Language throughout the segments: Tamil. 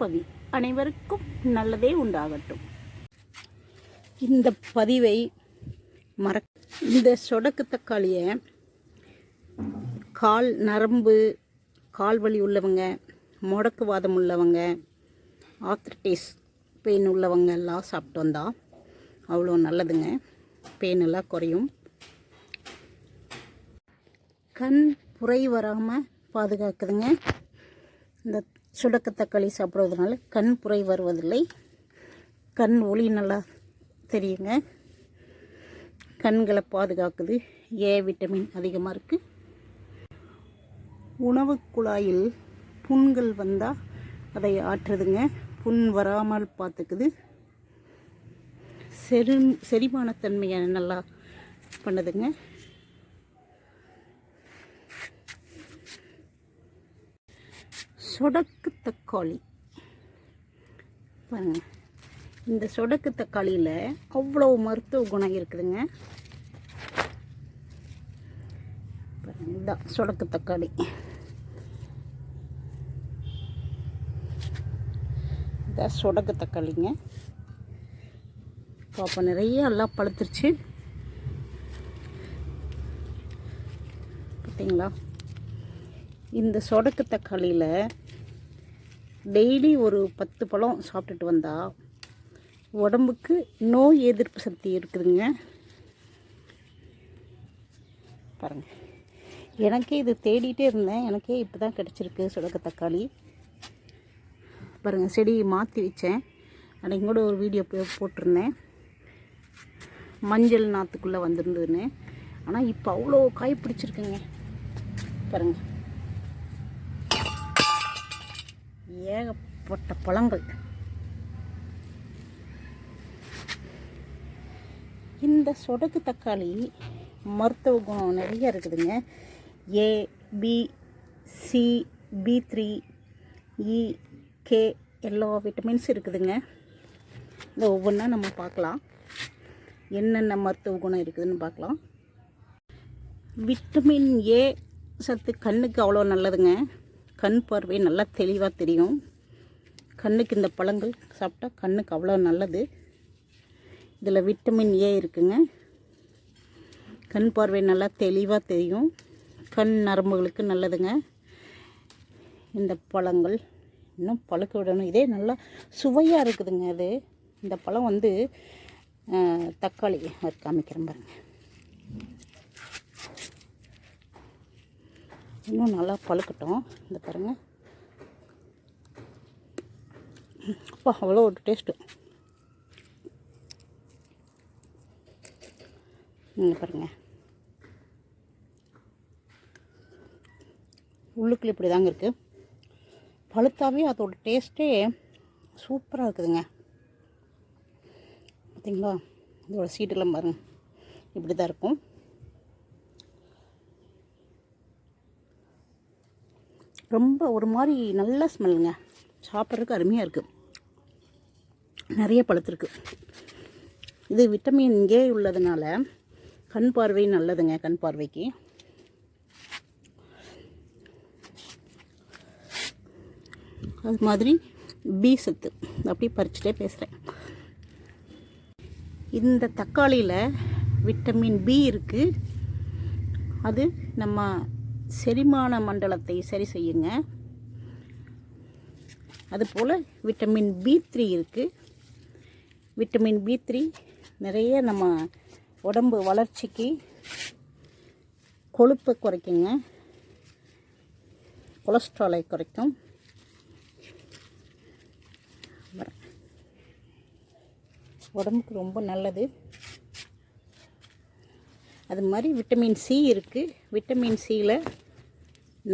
பதி அனைவருக்கும் நல்லதே உண்டாகட்டும். இந்த பதிவை மற இந்த சொடக்கு தக்காளியை கால் நரம்பு கால் வலி உள்ளவங்க முடக்குவாதம் உள்ளவங்க ஆத்ரட்டிஸ் பெயின் உள்ளவங்க எல்லாம் சாப்பிட்டு வந்தால் அவ்வளோ நல்லதுங்க. பெயின் எல்லாம் குறையும். கண் புரை வராமல் பாதுகாக்குதுங்க. இந்த சுடக்கத்தக்காளி சாப்பிட்றதுனால கண் புரை வருவதில்லை. கண் ஒளி நல்லா தெரியுங்க. கண்களை பாதுகாக்குது. ஏ விட்டமின் அதிகமாக இருக்குது உணவு குழாயில் புண்கள் வந்தால் அதை ஆற்றுதுங்க. புண் வராமல் பார்த்துக்குது. செரி செரிமானத்தன்மையை நல்லா பண்ணுதுங்க. சொடக்கு தக்காளி. பாருங்க. இந்த சொடக்கு தக்காளியில் அவ்வளோ மருத்துவ குணம் இருக்குதுங்க. இதான் சொடக்கு தக்காளி. இதான் சொடக்கு தக்காளிங்க. பாப்பா நிறைய எல்லாம் பழுத்துருச்சு. பார்த்தீங்களா இந்த சொடக்கு தக்காளியில் டெய்லி ஒரு பத்து பழம் சாப்பிட்டுட்டு வந்தால் உடம்புக்கு நோய் எதிர்ப்பு சக்தி இருக்குதுங்க. பாருங்கள் எனக்கே இது தேடிட்டே இருந்தேன். எனக்கே இப்போ தான் கிடச்சிருக்கு சுடக்க தக்காளி. பாருங்கள் செடி மாற்றி வச்சேன். அன்றைக்கு கூட ஒரு வீடியோ போட்டிருந்தேன். மஞ்சள் நாற்றுக்குள்ளே வந்திருந்ததுன்னு. ஆனால் இப்போ அவ்வளோ காய் பிடிச்சிருக்குங்க. பாருங்கள் ஏகப்பட்ட பழங்கள். இந்த சொடக்கு தக்காளி மருத்துவ குணம் நிறைய இருக்குதுங்க. A B C B three E K எல்லா விட்டமின்ஸ் இருக்குதுங்க. இந்த ஒவ்வொன்றா நம்ம பார்க்கலாம். என்னென்ன மருத்துவ குணம் இருக்குதுன்னு பார்க்கலாம். விட்டமின் ஏ சத்து கண்ணுக்கு அவ்வளோ நல்லதுங்க. கண் பார்வை நல்லா தெளிவாக தெரியும். கண்ணுக்கு இந்த பழங்கள் சாப்பிட்டா கண்ணுக்கு அவ்வளோ நல்லது. இதில் விட்டமின் ஏ இருக்குங்க. கண் பார்வை நல்லா தெளிவாக தெரியும். கண் நரம்புகளுக்கு நல்லதுங்க. இந்த பழங்கள் இன்னும் பழுக்க விடணும். இதே நல்லா சுவையாக இருக்குதுங்க அது. இந்த பழம் வந்து தக்காளி அவர் காமிக்கிறேன் பாருங்க. இன்னும் நல்லா பழுக்கட்டும். இந்த பாருங்க. அப்பா அவ்வளோ ஒரு டேஸ்ட்டு இங்கே பாருங்க. உள்ளுக்குள்ளே இப்படி தாங்க இருக்குது பழுத்தாவே அதோட டேஸ்ட்டே சூப்பராக இருக்குதுங்க. பார்த்தீங்களா இதோட சீட்டெல்லாம் பாருங்கள் இப்படி தான் இருக்கும். ரொம்ப ஒரு மாதிரி நல்ல ஸ்மெல்லுங்க. சாப்பிட்றதுக்கு அருமையாக இருக்குது நிறைய பழுத்திருக்கு இது விட்டமின் ஏ உள்ளதுனால கண் பார்வை நல்லதுங்க கண் பார்வைக்கு. அது மாதிரி பி சத்து. அப்படி பறிச்சுட்டே பேசுகிறேன் இந்த தக்காளியில் விட்டமின் பி இருக்குது அது நம்ம செரிமான மண்டலத்தை சரி செய்யுங்க. அதுபோல் விட்டமின் பி த்ரீ இருக்குது விட்டமின் பி த்ரீ நிறைய நம்ம உடம்பு வளர்ச்சிக்கு கொழுப்பை குறைக்குங்க. கொலஸ்ட்ராலை குறைக்கும். உடம்புக்கு ரொம்ப நல்லது. அது மாதிரி விட்டமின் சி இருக்குது விட்டமின் சியில்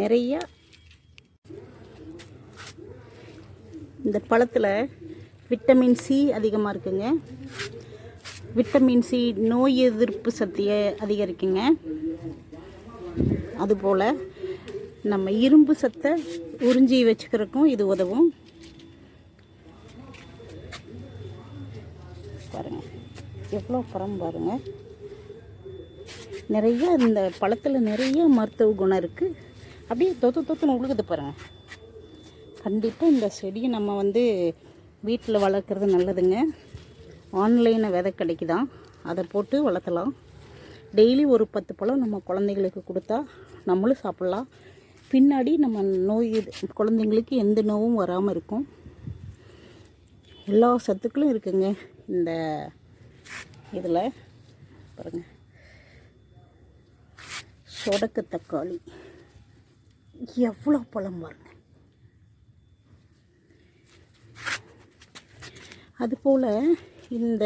நிறையா இந்த பழத்தில் விட்டமின் சி அதிகமாக இருக்குங்க. விட்டமின் சி நோய் எதிர்ப்பு சக்தியை அதிகரிக்குங்க. அதுபோல் நம்ம இரும்பு சத்தை உறிஞ்சி வச்சுக்கிறதுக்கும் இது உதவும். பாருங்கள் எவ்வளோ பரம் பாருங்கள் நிறைய இந்த பழத்தில் நிறைய மருத்துவ குணம் இருக்குது அப்படியே தொத்து தொத்துன்னு உழுகுது பாருங்கள் கண்டிப்பாக இந்த செடியை நம்ம வந்து வீட்டில் வளர்க்குறது நல்லதுங்க. ஆன்லைனில் விதை கிடைக்குதான். அதை போட்டு வளர்த்தலாம் டெய்லி ஒரு பத்து பழம் நம்ம குழந்தைங்களுக்கு கொடுத்தா நம்மளும் சாப்பிட்லாம். பின்னாடி நம்ம நோய் குழந்தைங்களுக்கு எந்த நோவும் வராமல் இருக்கும். எல்லா சத்துக்களும் இருக்குங்க இந்த இதில். பாருங்கள் சொடக்கு தக்காளி. எவ்வளோ பழம் பாருங்க. அதுபோல் இந்த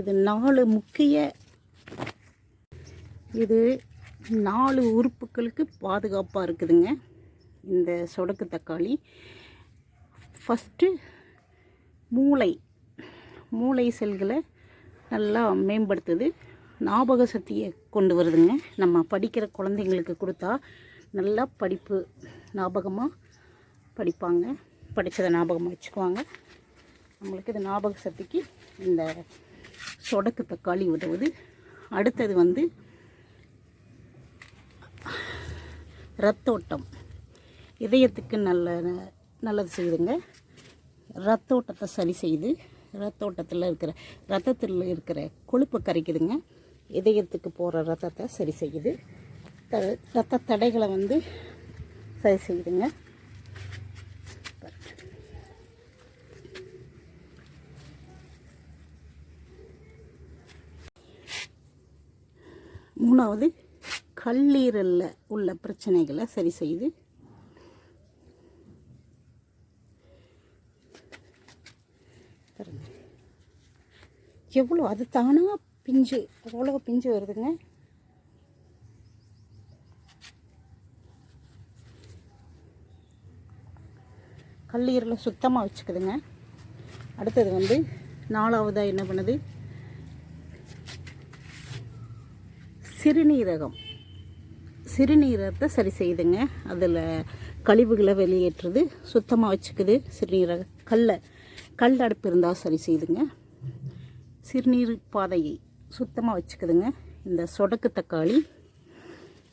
இது நாலு முக்கிய இது நாலு உறுப்புகளுக்கு பாதுகாப்பாக இருக்குதுங்க. இந்த சொடக்கு தக்காளி. ஃபஸ்ட்டு மூளை மூளை செல்களை நல்லா மேம்படுத்துது. ஞாபக சக்தியை கொண்டு வருதுங்க. நம்ம படிக்கிற குழந்தைங்களுக்கு கொடுத்தா நல்லா படிப்பு ஞாபகமாக படிப்பாங்க. படித்ததை ஞாபகமாக வச்சுக்குவாங்க. நம்மளுக்கு இது ஞாபக சக்திக்கு இந்த சொடக்கு தக்காளி உதவுது. அடுத்தது வந்து ரத்தோட்டம். இதயத்துக்கு நல்ல நல்லது செய்யுதுங்க. ரத்தோட்டத்தை சரி செய்யுது. ரத்தோட்டத்தில் இருக்கிற ரத்தத்தில் இருக்கிற கொழுப்பு கரைக்குதுங்க. இதயத்துக்கு போகிற ரத்தத்தை சரி செய்யுது. த ரத்த தடைகளை வந்து சரி செய்யுதுங்க. மூணாவது கல்லீரலில் உள்ள பிரச்சனைகளை சரி செய்யுது. எவ்வளோ அது தானாக பிஞ்சு அவ்வளோ பிஞ்சு வருதுங்க. கல்லீரலை சுத்தமாக வச்சுக்குதுங்க. அடுத்தது வந்து நாலாவதாக என்ன பண்ணுது? சிறுநீரகம். சிறுநீரகத்தை சரி செய்யுதுங்க. அதில் கழிவுகளை வெளியேற்றுது. சுத்தமாக வச்சுக்குது சிறுநீரக கல்லை. கல் அடுப்பு இருந்தால் சரி செய்யுதுங்க. சிறுநீர் பாதையை. சுத்தமாக வச்சுக்குதுங்க. இந்த சொடக்கு தக்காளி.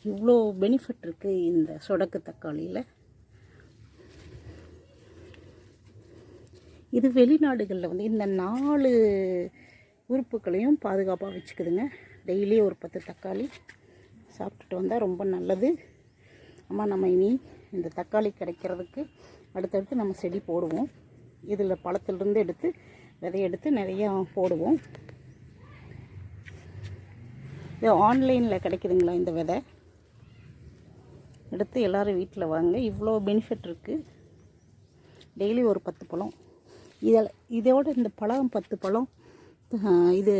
இவ்வளோ பெனிஃபிட் இருக்குது இந்த சொடக்கு தக்காளியில். இது வெளிநாடுகளில் வந்து இந்த நாலு உறுப்புகளையும் பாதுகாப்பாக வச்சுக்குதுங்க. டெய்லி ஒரு பத்து தக்காளி சாப்பிட்டுட்டு வந்தால் ரொம்ப நல்லது. அம்மா நம்ம இனி இந்த தக்காளி கிடைக்கிறதுக்கு அடுத்தடுத்து நம்ம செடி போடுவோம். இதில் பழத்துலேருந்து எடுத்து விதையெடுத்து நிறையா போடுவோம். இது ஆன்லைனில் கிடைக்குதுங்களா இந்த விதை? எடுத்து எல்லோரும் வீட்டில் வாங்க. இவ்வளோ பெனிஃபிட் இருக்குது டெய்லி ஒரு பத்து பழம். இதில் இதோட இந்த பழம் பத்து பழம் இது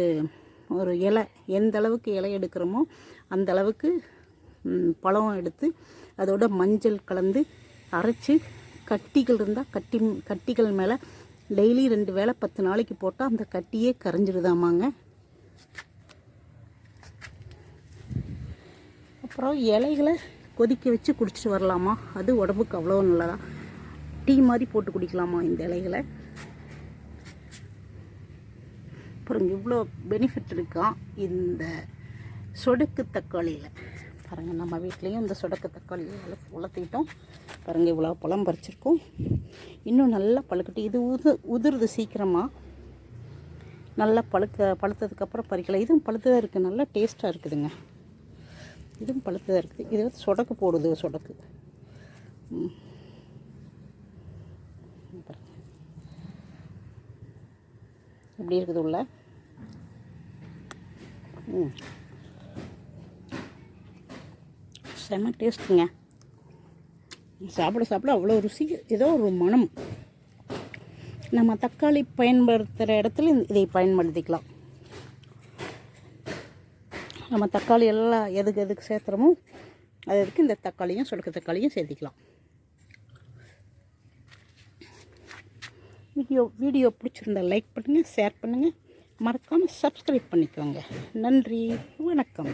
ஒரு இலை. எந்த அளவுக்கு இலை எடுக்கிறோமோ அந்த அளவுக்கு பழம் எடுத்து அதோட மஞ்சள் கலந்து அரைச்சி கட்டிகள் இருந்தால் கட்டி கட்டிகள் மேலே டெய்லி ரெண்டு வேளை பத்து நாளைக்கு போட்டால் அந்த கட்டியே கரைஞ்சிடுதாமாங்க அப்புறம் இலைகளை கொதிக்க வச்சு குடிச்சிட்டு வரலாமா? அது உடம்புக்கு அவ்வளோ நல்லதா? டீ மாதிரி போட்டு குடிக்கலாமா இந்த இலைகளை? அப்புறம் இவ்வளோ பெனிஃபிட் இருக்கான் இந்த சொடுக்கு தக்காளியில்? பாருங்கள் நம்ம வீட்லேயும் இந்த சொடக்கு தக்காளியில் வளர்த்திட்டோம். பாருங்கள் இவ்வளோ பழம் பறிச்சிருக்கோம். இன்னும் நல்லா பழுக்கட்டு இது உது உதிருது சீக்கிரமாக நல்லா பழுக்க பழுத்ததுக்கப்புறம் பறிக்கலாம். இதுவும் பழுத்ததாக இருக்குது நல்லா டேஸ்ட்டாக இருக்குதுங்க. இதுவும் பழுத்ததாக இருக்குது. இது வந்து சொடக்கு போடுது சொடக்கு. எப்படி இருக்குது உள்ள? ம். செம்ம டேஸ்ட்டுங்க. சாப்பிட சாப்பிட அவ்வளோ ருசி ஏதோ ஒரு மனம். நம்ம தக்காளி பயன்படுத்துகிற இடத்துல இதை பயன்படுத்திக்கலாம். நம்ம தக்காளி எல்லாம் எதுக்கு எதுக்கு சேர்த்துறோமோ அது எதுக்கு இந்த தக்காளியும் சுடுக்க தக்காளியும் சேர்த்திக்கலாம். வீடியோ வீடியோ பிடிச்சிருந்தா லைக் பண்ணுங்கள் ஷேர் பண்ணுங்கள் மறக்காமல் சப்ஸ்கிரைப் பண்ணிக்கோங்க. நன்றி வணக்கம்.